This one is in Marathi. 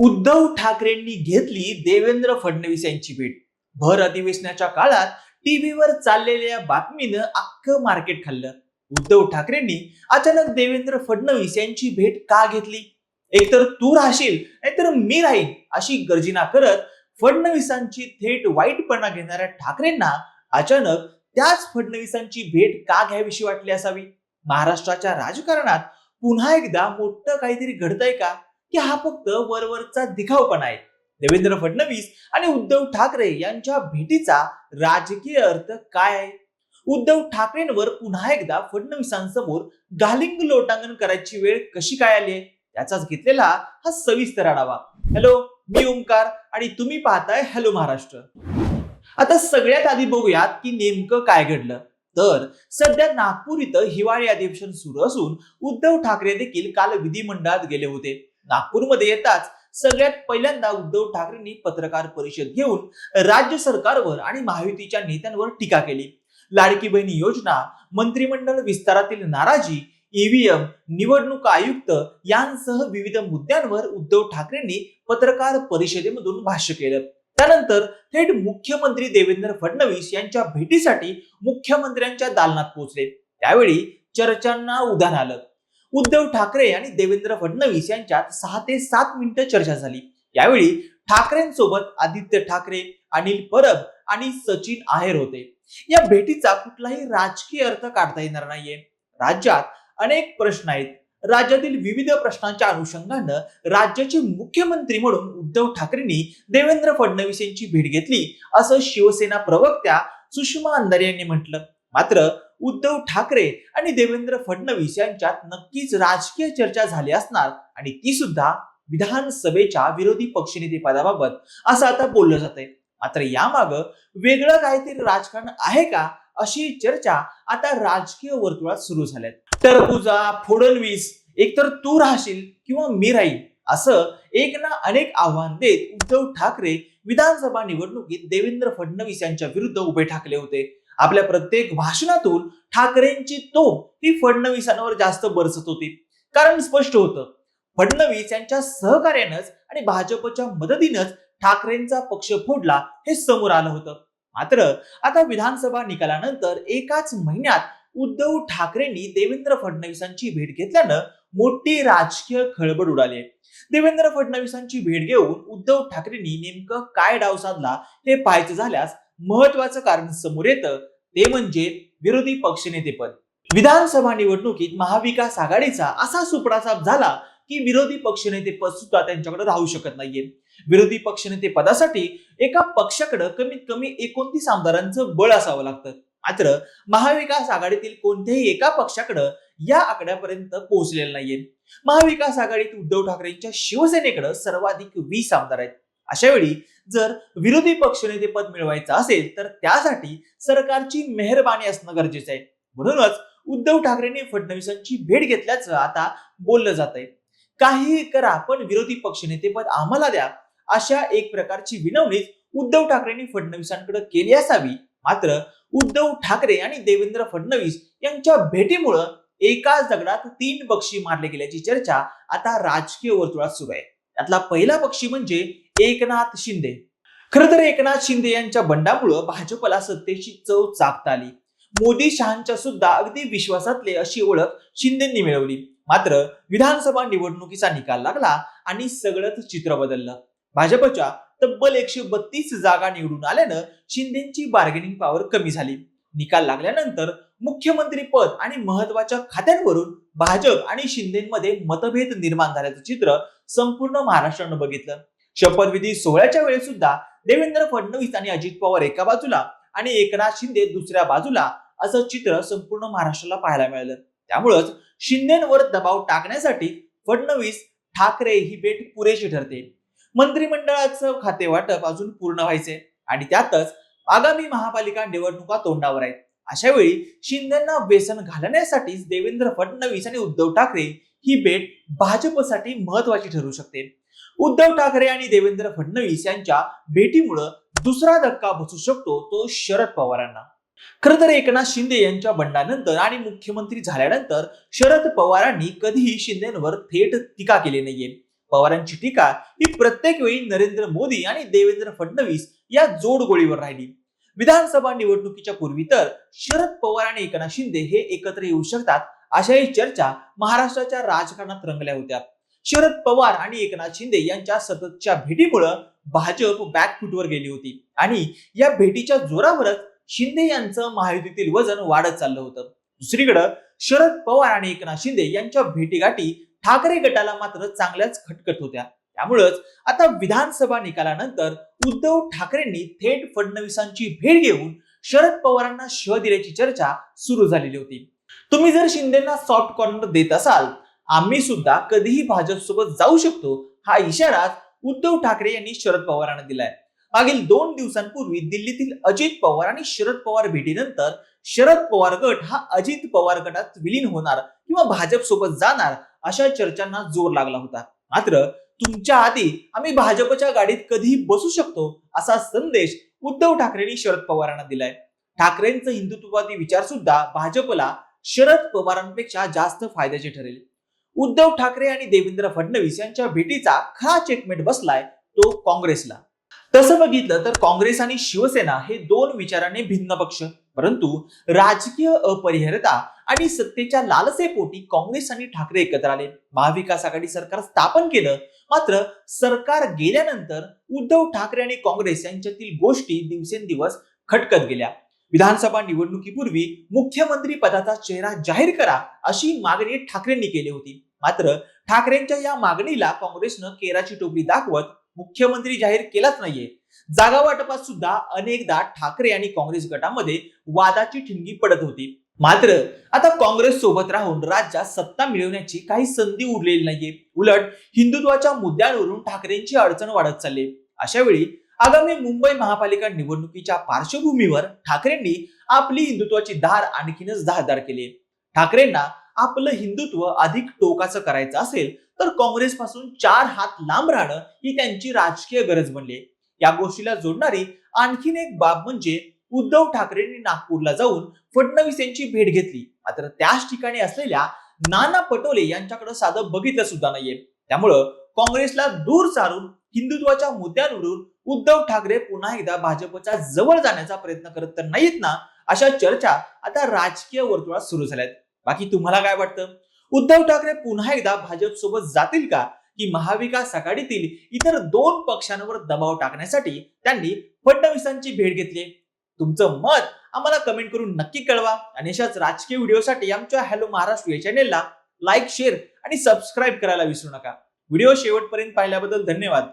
उद्धव ठाकरेंनी घेतली देवेंद्र फडणवीस यांची भेट. भर अधिवेशनाच्या काळात टीव्हीवर चाललेल्या बातमीनं अख्खं मार्केट खाल्लं. उद्धव ठाकरेंनी अचानक देवेंद्र फडणवीस यांची भेट का घेतली? एकतर तू राहशील नाहीतर मी राहीन अशी गर्जना करत फडणवीसांची थेट वाईटपणा घेणाऱ्या ठाकरेंना अचानक त्याच फडणवीसांची भेट का घ्यावीशी वाटली असावी? महाराष्ट्राच्या राजकारणात पुन्हा एकदा मोठं काहीतरी घडतंय का? की हा फक्त वरवरचा दिखावपणा आहे. देवेंद्र फडणवीस आणि उद्धव ठाकरे यांच्या भेटीचा राजकीय अर्थ काय आहे? उद्धव ठाकरेंवर पुन्हा एकदा फडणवीसांसमोर गालिंग लोटांगण करायची वेळ कशी काय आली आहे? त्याचाच घेतलेला हा सविस्तर आढावा. हॅलो मी ओंकार आणि तुम्ही पाहताय हॅलो महाराष्ट्र. आता सगळ्यात आधी बघूयात की नेमकं काय घडलं. तर सध्या नागपूर इथं हिवाळी अधिवेशन सुरू असून उद्धव ठाकरे देखील काल विधिमंडळात गेले होते. नागपूरमध्ये येताच सगळ्यात पहिल्यांदा उद्धव ठाकरेंनी पत्रकार परिषद घेऊन राज्य सरकारवर आणि महायुतीच्या नेत्यांवर टीका केली. लाडकी बहिणी योजना मंत्रिमंडळ विस्तारातील नाराजी ईव्हीएम निवडणूक आयुक्त यांसह विविध मुद्द्यांवर उद्धव ठाकरेंनी पत्रकार परिषदेमधून भाष्य केलं. त्यानंतर थेट मुख्यमंत्री देवेंद्र फडणवीस यांच्या भेटीसाठी मुख्यमंत्र्यांच्या दालनात पोहोचले. त्यावेळी चर्चांना उधाण आलं. उद्धव ठाकरे आणि देवेंद्र फडणवीस यांच्यात सहा ते सात मिनिटं चर्चा झाली. यावेळी ठाकरेंसोबत आदित्य ठाकरे अनिल परब आणि सचिन आहेर होते. या भेटीचा कुठलाही राजकीय अर्थ काढता येणार नाहीये. राज्यात अनेक प्रश्न आहेत. राज्यातील विविध प्रश्नांच्या अनुषंगानं राज्याचे मुख्यमंत्री म्हणून उद्धव ठाकरेंनी देवेंद्र फडणवीस यांची भेट घेतली असं शिवसेना प्रवक्त्या सुषमा अंधारे यांनी म्हटलं. मात्र उद्धव ठाकरे आणि देवेंद्र फडणवीस यांच्यात नक्कीच राजकीय चर्चा झाली असणार आणि ती सुद्धा विधानसभेच्या विरोधी पक्षनेते पदाबाबत असं आता बोललं जात आहे मात्र यामाग वेगळं काहीतरी राजकारण आहे का अशी चर्चा आता राजकीय वर्तुळात सुरू झाल्यात. टरबुजा फडणवीस एकतर तू राहशील किंवा मी राहील असं एक ना अनेक आव्हान देत उद्धव ठाकरे विधानसभा निवडणुकीत देवेंद्र फडणवीस यांच्या विरुद्ध उभे ठाकले होते. आपल्या प्रत्येक भाषणातून ठाकरेंची तोप ही फडणवीसांवर जास्त बरसत होती. कारण स्पष्ट होतं फडणवीस यांच्या सहकार्यानंच आणि भाजपच्या मदतीनंच ठाकरेंचा पक्ष फोडला हे समोर आलं होतं. मात्र आता विधानसभा निकालानंतर एकाच महिन्यात उद्धव ठाकरेंनी देवेंद्र फडणवीसांची भेट घेतल्यानं मोठी राजकीय खळबळ उडाली. देवेंद्र फडणवीसांची भेट घेऊन उद्धव ठाकरेंनी नेमकं काय डाव साधला हे पाहायचं झाल्यास महत्वाचं कारण समोर येतं ते म्हणजे विरोधी पक्षनेतेपद विधानसभा निवडणुकीत महाविकास आघाडीचा असा सुपडासाप झाला की विरोधी पक्षनेते पद सुद्धा त्यांच्याकडे राहू शकत नाहीये. विरोधी पक्षनेते पदासाठी एका पक्षाकडे कमीत कमी एकोणतीस आमदारांचं बळ असावं लागतं. मात्र महाविकास आघाडीतील कोणत्याही एका पक्षाकडे या आकड्यापर्यंत पोहोचलेलं नाहीये. महाविकास आघाडीत उद्धव ठाकरेंच्या शिवसेनेकडे सर्वाधिक वीस आमदार आहेत. अशा वेळी जर विरोधी पक्षनेते पद मिळवायचं असेल तर त्यासाठी सरकारची मेहरबानी असणं गरजेचं आहे. म्हणूनच उद्धव ठाकरेंनी फडणवीसांची भेट घेतल्याचं आता बोललं जात आहे काहीही करा पण विरोधी पक्षनेते पद आम्हाला द्या अशा एक प्रकारची विनवणी उद्धव ठाकरेंनी फडणवीसांकडे केली असावी. मात्र उद्धव ठाकरे आणि देवेंद्र फडणवीस यांच्या भेटीमुळं एकाच दगडात तीन बक्षी मारले गेल्याची चर्चा आता राजकीय वर्तुळात सुरू आहे. त्यातला पहिला पक्षी म्हणजे एकनाथ शिंदे. खर तर एकनाथ शिंदे यांच्या बंडामुळं भाजपला सत्तेची चव चाकता आली. मोदी शहांच्या सुद्धा अगदी विश्वासातले अशी ओळख शिंदेंनी मिळवली. मात्र विधानसभा निवडणुकीचा निकाल लागला आणि सगळंच चित्र बदललं. भाजपच्या तब्बल एकशे बत्तीस जागा निवडून आल्यानं शिंदेची बार्गेनिंग पॉवर कमी झाली. निकाल लागल्यानंतर मुख्यमंत्री पद आणि महत्त्वाच्या खात्यांवरून भाजप आणि शिंदेमध्ये मतभेद निर्माण झाल्याचं चित्र संपूर्ण महाराष्ट्रानं बघितलं. शपथविधी सोहळ्याच्या वेळी सुद्धा देवेंद्र फडणवीस आणि अजित पवार एका बाजूला आणि एकनाथ शिंदे दुसऱ्या बाजूला असं चित्र संपूर्ण महाराष्ट्राला पाहायला मिळालं. त्यामुळंच शिंदेवर दबाव टाकण्यासाठी फडणवीस ठाकरे ही भेट पुरेशी ठरते. मंत्रिमंडळाचं खाते वाटप अजून पूर्ण व्हायचे आणि त्यातच आगामी महापालिका निवडणुका तोंडावर आहेत. अशा वेळी शिंदेना व्यसन घालण्यासाठीच देवेंद्र फडणवीस आणि उद्धव ठाकरे ही भेट भाजपसाठी महत्वाची ठरू शकते. उद्धव ठाकरे आणि देवेंद्र फडणवीस यांच्या भेटीमुळं दुसरा धक्का बसू शकतो तो शरद पवारांना. खर तर एकनाथ शिंदे यांच्या बंडानंतर आणि मुख्यमंत्री झाल्यानंतर शरद पवारांनी कधीही शिंदेवर थेट टीका केली नाहीये. पवारांची टीका ही प्रत्येक वेळी नरेंद्र मोदी आणि देवेंद्र फडणवीस या जोडगोळीवर राहिली. विधानसभा निवडणुकीच्या पूर्वी तर शरद पवार आणि एकनाथ शिंदे हे एकत्र येऊ शकतात अशाही चर्चा महाराष्ट्राच्या राजकारणात रंगल्या होत्या. शरद पवार आणि एकनाथ शिंदे यांच्या सततच्या भेटीमुळं भाजप बॅकफुटवर गेली होती आणि या भेटीच्या जोरावरच शिंदे यांचं महायुतीतील वजन वाढत चाललं होतं. दुसरीकडं शरद पवार आणि एकनाथ शिंदे यांच्या भेटीगाठी ठाकरे गटाला मात्र चांगल्याच खटखट होत्या. त्यामुळंच आता विधानसभा निकालानंतर उद्धव ठाकरेंनी थेट फडणवीसांची भेट घेऊन शरद पवारांना शिव दिल्याची चर्चा सुरू झालेली होती. तुम्ही जर शिंदेना सॉफ्ट कॉर्नर देत असाल आम्ही सुद्धा कधीही भाजप सोबत जाऊ शकतो हा इशारा उद्धव ठाकरे यांनी शरद पवारांना दिलाय. मागील दोन दिवसांपूर्वी दिल्लीतील अजित पवार आणि शरद पवार भेटीनंतर शरद पवार गट हा अजित पवार गटात विलीन होणार किंवा भाजप सोबत जाणार अशा चर्चांना जोर लागला होता. मात्र तुमच्या आधी आम्ही भाजपच्या गाडीत कधीही बसू शकतो असा संदेश उद्धव ठाकरेंनी शरद पवारांना दिलाय. ठाकरेंचं हिंदुत्ववादी विचार सुद्धा भाजपला शरद पवारांपेक्षा जास्त फायद्याचे ठरेल. उद्धव ठाकरे आणि देवेंद्र फडणवीस यांच्या भेटीचा खरा चेकमेट बसलाय तो काँग्रेसला. तसं बघितलं तर काँग्रेस आणि शिवसेना हे दोन विचाराने भिन्न पक्ष. परंतु राजकीय अपरिहार्यता आणि सत्तेच्या लालसेपोटी काँग्रेस आणि ठाकरे एकत्र आले. महाविकास आघाडी सरकार स्थापन केलं. मात्र सरकार गेल्यानंतर उद्धव ठाकरे आणि काँग्रेस यांच्यातील गोष्टी दिवसेंदिवस खटकत गेल्या. विधानसभा निवडणुकीपूर्वी मुख्यमंत्री पदाचा चेहरा जाहीर करा अशी मागणी ठाकरेंनी केली होती. मात्र ठाकरेंच्या या मागणीला काँग्रेसनं केराची टोपली दाखवत मुख्यमंत्री जाहीर केलाच नाहीये. जागा वाटपात सुद्धा अनेकदा ठाकरे आणि काँग्रेस गटामध्ये वादाची ठिणगी पडत होती. मात्र आता काँग्रेस सोबत राहून राज्यात सत्ता मिळवण्याची काही संधी उरलेली नाहीये. उलट हिंदुत्वाच्या मुद्द्यांवरून ठाकरेंची अडचण वाढत चालली अशा वेळी आगामी मुंबई महापालिका निवडणुकीच्या पार्श्वभूमीवर ठाकरेंनी आपली हिंदुत्वाची धार आणखीनच धारदार केली ठाकरेंना आपलं हिंदुत्व अधिक टोकाचं करायचं असेल तर काँग्रेस पासून चार हात लांब राहणं ही त्यांची राजकीय गरज बनली या गोष्टीला जोडणारी आणखीन एक बाब म्हणजे उद्धव ठाकरेंनी नागपूरला जाऊन फडणवीस यांची भेट घेतली. मात्र त्याच ठिकाणी असलेल्या नाना पटोले यांच्याकडे साधं बघितलं सुद्धा नाहीये. त्यामुळं काँग्रेसला दूर सारून हिंदुत्वाच्या मुद्द्यांवरून उद्धव ठाकरे पुन्हा एकदा भाजपच्या जवळ जाण्याचा प्रयत्न करत तर नाहीत ना अशा चर्चा आता राजकीय वर्तुळात सुरू झाल्यात. बाकी तुम्हाला काय वाटतं? उद्धव ठाकरे पुन्हा एकदा भाजप सोबत जातील का? की महाविकास आघाडीतील इतर दोन पक्षांवर दबाव टाकण्यासाठी त्यांनी फडणवीसांची भेट घेतली. तुमचं मत आम्हाला कमेंट करून नक्की कळवा आणि अशाच राजकीय व्हिडिओसाठी आमच्या हॅलो महाराष्ट्र या चॅनेलला लाईक शेअर आणि सबस्क्राईब करायला विसरू नका. व्हिडिओ शेवटपर्यंत पाहिल्याबद्दल धन्यवाद.